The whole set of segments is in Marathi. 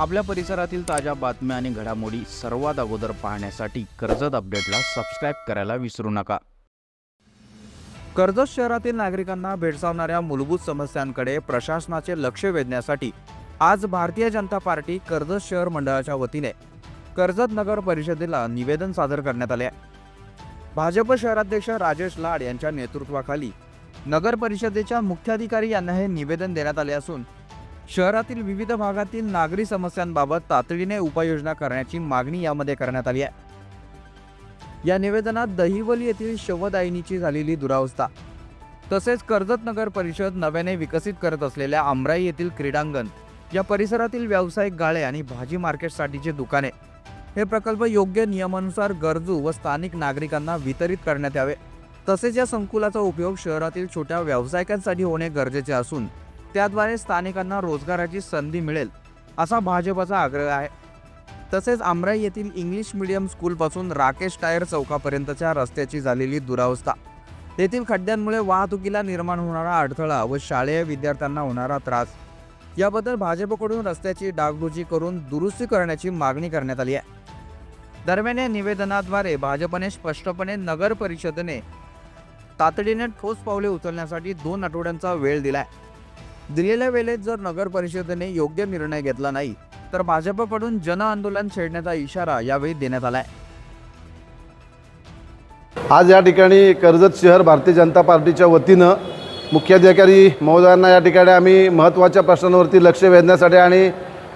आपल्या परिसरातील ताज्या बातम्या आणि घडामोडी सर्वात अगोदर पाहण्यासाठी कर्जत अपडेटला सबस्क्राईब करायला विसरू नका. कर्जत शहरातील नागरिकांना भेडसावणाऱ्या मूलभूत समस्यांकडे प्रशासनाचे लक्ष वेधण्यासाठी आज भारतीय जनता पार्टी कर्जत शहर मंडळाच्या वतीने कर्जत नगर परिषदेला निवेदन सादर करण्यात आले आहे. भाजप शहराध्यक्ष राजेश लाड यांच्या नेतृत्वाखाली नगर परिषदेच्या मुख्याधिकारी यांना हे निवेदन देण्यात आले असून शहरातील विविध भागातील नागरी समस्यांबाबत तातडीने उपाययोजना करण्याची मागणी यामध्ये करण्यात आली आहे. या निवेदनात दहिवली येथील शवदायिनीची झालेली दुरावस्था तसेच कर्जत नगर परिषद नव्याने विकसित करत असलेल्या आमराई येथील क्रीडांगण या परिसरातील व्यावसायिक गाळे आणि भाजी मार्केटसाठीचे दुकाने हे प्रकल्प योग्य नियमानुसार गरजू व स्थानिक नागरिकांना वितरित करण्यात यावे. तसेच या संकुलाचा उपयोग शहरातील छोट्या व्यावसायिकांसाठी होणे गरजेचे असून त्याद्वारे स्थानिकांना रोजगाराची संधी मिळेल असा भाजपचा आग्रह आहे. तसेच आमराई येथील इंग्लिश मीडियम स्कूलपासून राकेश टायर चौकापर्यंतच्या रस्त्याची झालेली दुरावस्था. तेथील खड्ड्यांमुळे वाहतुकीला निर्माण होणारा अडथळा व शालेय विद्यार्थ्यांना होणारा त्रास. याबद्दल भाजपकडून रस्त्याची डागडुजी करून दुरुस्ती करण्याची मागणी करण्यात आली आहे. दरम्यान या निवेदनाद्वारे भाजपने स्पष्टपणे नगर परिषदेने तातडीने ठोस पावले उचलण्यासाठी दोन आठवड्यांचा वेळ दिलाय. दिलेल्या वेळेत जर नगर परिषदेने योग्य निर्णय घेतला नाही तर भाजपकडून जन आंदोलन छेडण्याचा इशारा यावेळी देण्यात आलाय. आज या ठिकाणी कर्जत शहर भारतीय जनता पार्टीच्या वतीनं मुख्याधिकारी महोदयांना या ठिकाणी आम्ही महत्त्वाच्या प्रश्नांवरती लक्ष वेधण्यासाठी आणि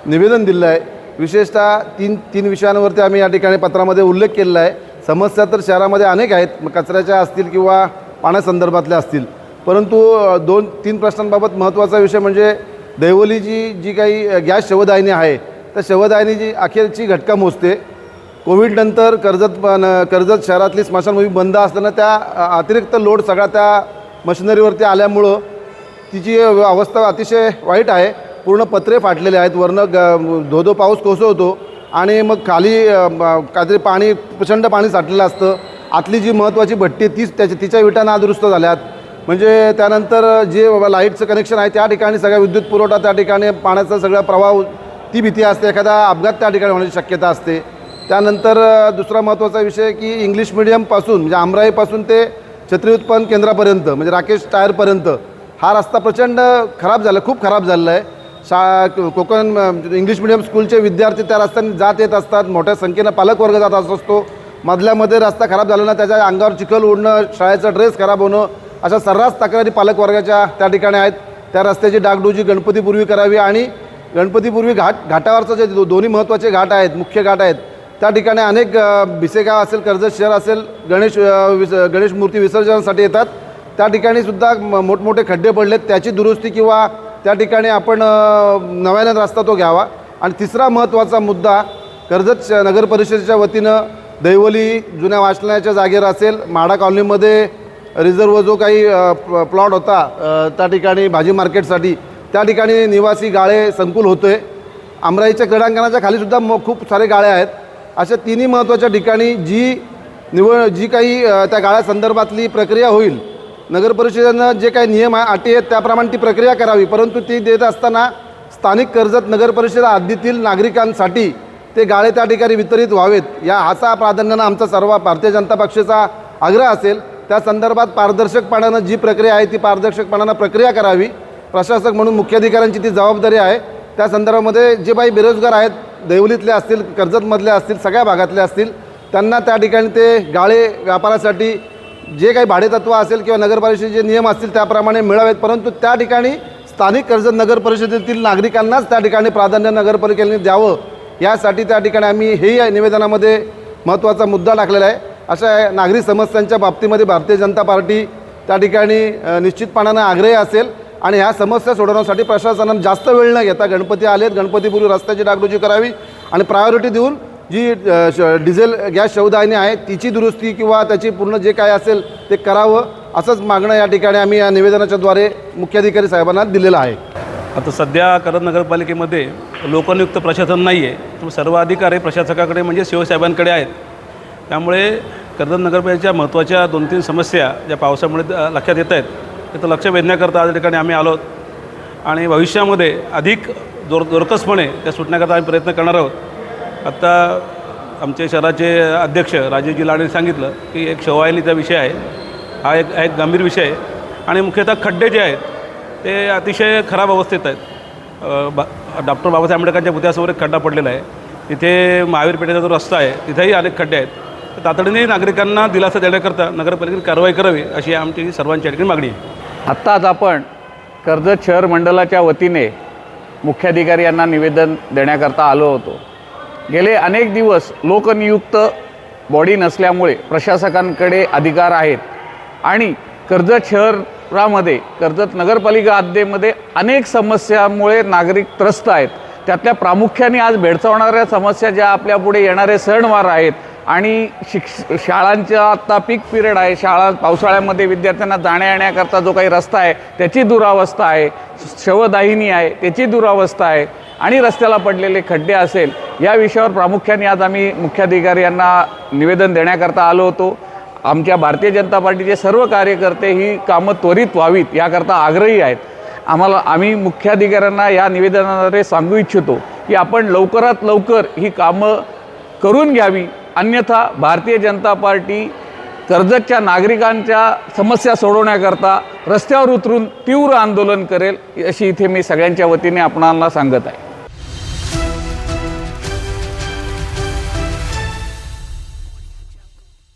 निवेदन दिलं आहे. विशेषतः तीन तीन विषयांवरती आम्ही या ठिकाणी पत्रामध्ये उल्लेख केलेला आहे. समस्या तर शहरामध्ये अनेक आहेत कचऱ्याच्या असतील किंवा पाण्यासंदर्भातल्या असतील. परंतु दोन तीन प्रश्नांबाबत महत्त्वाचा विषय म्हणजे दैवलीची जी काही गॅस शवदायिनी आहे त्या शवदायिनीची अखेरची घटका मोजते. कोविडनंतर कर्जत पण कर्जत शहरातली स्मशानभूमी बंद असताना त्या अतिरिक्त लोड सगळा त्या मशिनरीवरती आल्यामुळं तिची अवस्था अतिशय वाईट आहे. पूर्ण पत्रे फाटलेले आहेत. वरनं ग धो धो पाऊस कोसळतो आणि मग खाली काहीतरी पाणी प्रचंड पाणी साठलेलं असतं. आतली जी महत्त्वाची भट्टी तीच त्याची तिच्या विटा नादुरुस्त झाल्यात. म्हणजे त्यानंतर जे लाईटचं कनेक्शन आहे त्या ठिकाणी सगळा विद्युत पुरवठा त्या ठिकाणी पाण्याचा सगळा प्रवाह ती भीती असते. एखादा अपघात त्या ठिकाणी होण्याची शक्यता असते. त्यानंतर दुसरा महत्त्वाचा विषय की इंग्लिश मिडियमपासून म्हणजे आमराईपासून ते छत्री उत्पन्न केंद्रापर्यंत म्हणजे राकेश टायरपर्यंत हा रस्ता प्रचंड खराब झाला खूप खराब झालेला आहे. शा कोकण इंग्लिश मिडियम स्कूलचे विद्यार्थी त्या रस्त्याने जात येत असतात मोठ्या संख्येनं पालकवर्ग जात असत. असतो मधल्यामध्ये रस्ता खराब झाला ना त्याच्या अंगावर चिखल उडणं शाळेचा ड्रेस खराब होणं अशा सर्रास तक्रारी पालकवर्गाच्या त्या ठिकाणी आहेत. त्या रस्त्याची डागडुजी गणपतीपूर्वी करावी आणि गणपतीपूर्वी घाट घाटावरचं जे दो दोन्ही महत्त्वाचे घाट आहेत मुख्य घाट आहेत त्या ठिकाणी अनेक भिसेगाव असेल कर्जत शहर असेल गणेश विस गणेश मूर्ती विसर्जनासाठी येतात. त्या ठिकाणी सुद्धा म- मोठमोठे खड्डे पडलेत. त्याची दुरुस्ती किंवा त्या ठिकाणी आपण अ, नव्यानं रस्ता तो घ्यावा. आणि तिसरा महत्त्वाचा मुद्दा कर्जत श- नगर परिषदेच्या वतीनं दैवली जुन्या वाचनाच्या जागेवर असेल माडा कॉलनीमध्ये रिझर्व जो काही प्लॉट होता त्या ठिकाणी भाजी मार्केटसाठी त्या ठिकाणी निवासी गाळे संकुल होतो आहे आमराईच्या क्रीडांगणाच्या खालीसुद्धा म खूप सारे गाळे आहेत. अशा तिन्ही महत्त्वाच्या ठिकाणी जी निवड जी काही त्या त्या गाळ्यासंदर्भातली प्रक्रिया होईल नगर परिषदेनं जे काही नियम आहे अटी आहेत त्याप्रमाणे ती प्रक्रिया करावी. परंतु ती देत असताना स्थानिक कर्जत नगर परिषद हद्दीतील नागरिकांसाठी ते गाळे त्या ठिकाणी वितरित व्हावेत. या हाचा प्राधान्यानं आमचा सर्व भारतीय जनता पक्षाचा आग्रह असेल. त्या संदर्भात पारदर्शकपणानं जी प्रक्रिया आहे ती पारदर्शकपणानं प्रक्रिया करावी. प्रशासक म्हणून मुख्याधिकाऱ्यांची ती जबाबदारी आहे. त्या संदर्भामध्ये जे काही बेरोजगार आहेत देवलीतले असतील कर्जतमधले असतील सगळ्या भागातले असतील त्यांना त्या ठिकाणी ते गाळे व्यापारासाठी जे काही भाडेतत्व असेल किंवा नगरपरिषदेचे जे नियम असतील त्याप्रमाणे मिळावेत. परंतु त्या ठिकाणी स्थानिक कर्जत नगर परिषदेतील नागरिकांनाच त्या ठिकाणी प्राधान्य नगरपालिकेने द्यावं. यासाठी त्या ठिकाणी आम्ही हेही निवेदनामध्ये महत्त्वाचा मुद्दा टाकलेला आहे. अशा नागरी समस्यांच्या बाबतीमध्ये भारतीय जनता पार्टी त्या ठिकाणी निश्चितपणानं आग्रही असेल आणि ह्या समस्या सोडवण्यासाठी प्रशासनानं जास्त वेळ न घेता गणपती आलेत गणपतीपूर्वी रस्त्याची डागडुजी करावी आणि प्रायोरिटी देऊन जी श- डिझेल गॅस शवदाहिनी आहे तिची दुरुस्ती किंवा त्याची पूर्ण जे काय असेल ते करावं असंच मागणं या ठिकाणी आम्ही या निवेदनाच्याद्वारे मुख्याधिकारी साहेबांना दिलेलं आहे. आता सध्या करत नगरपालिकेमध्ये लोकनियुक्त प्रशासन नाही आहे सर्व अधिकार हे प्रशासकाकडे म्हणजे शिवसाहेबांकडे आहेत. त्यामुळे कर्जत नगरपालिकेच्या महत्त्वाच्या दोन तीन समस्या ज्या पावसामुळे लक्षात येत आहेत त्याचं लक्ष वेधण्याकरता आज ठिकाणी आम्ही आलो आहोत. आणि भविष्यामध्ये अधिक जोर जोरकसपणे त्या सुटण्याकरता आम्ही प्रयत्न करणार आहोत. आत्ता आमचे शहराचे अध्यक्ष राजीवजी लाडेने सांगितलं की एक शवायलीचा विषय आहे. हा एक एक गंभीर विषय आहे. आणि मुख्यतः खड्डे जे आहेत ते अतिशय खराब अवस्थेत आहेत. बा डॉक्टर बाबासाहेब आंबेडकरांच्या पुत्यासमोर एक खड्डा पडलेला आहे. तिथे महावीर पेठेचा जो रस्ता आहे तिथेही अनेक खड्डे आहेत. तातडीने नागरिकांना दिलासा देण्याकरता नगरपालिकेने कारवाई करावी अशी आमची सर्वांची ठिकाणी मागणी आहे. आत्ताच आपण कर्जत शहर मंडळाच्या वतीने मुख्याधिकारी यांना निवेदन देण्याकरता आलो होतो. गेले अनेक दिवस लोकनियुक्त बॉडी नसल्यामुळे प्रशासकांकडे अधिकार आहेत आणि कर्जत शहरामध्ये कर्जत नगरपालिका हद्दीमध्ये अनेक समस्यामुळे नागरिक त्रस्त आहेत. त्यातल्या प्रामुख्याने आज भेडसावणाऱ्या समस्या ज्या आपल्यापुढे येणारे सणवार आहेत आणि शिक्ष शाळांच्या आत्ता पीक पिरियड आहे. शाळा पावसाळ्यामध्ये विद्यार्थ्यांना जाण्या येण्याकरता जो काही रस्ता आहे त्याची दुरावस्था आहे. शवदाहिनी आहे त्याची दुरावस्था आहे. आणि रस्त्याला पडलेले खड्डे असेल या विषयावर प्रामुख्याने आज आम्ही मुख्याधिकारी यांना निवेदन देण्याकरता आलो होतो. आमच्या भारतीय जनता पार्टीचे सर्व कार्यकर्ते ही कामं त्वरित व्हावीत याकरता आग्रही आहेत. आम्हाला आम्ही मुख्याधिकाऱ्यांना या निवेदनाद्वारे सांगू इच्छितो की आपण लवकरात लवकर ही कामं करून घ्यावी. अन्यथा भारतीय जनता पार्टी कर्जतच्या नागरिकांच्या समस्या सोडवण्याकरता रस्त्यावर उतरून तीव्र आंदोलन करेल अशी इथे मी सगळ्यांच्या वतीने आपणाला सांगत आहे.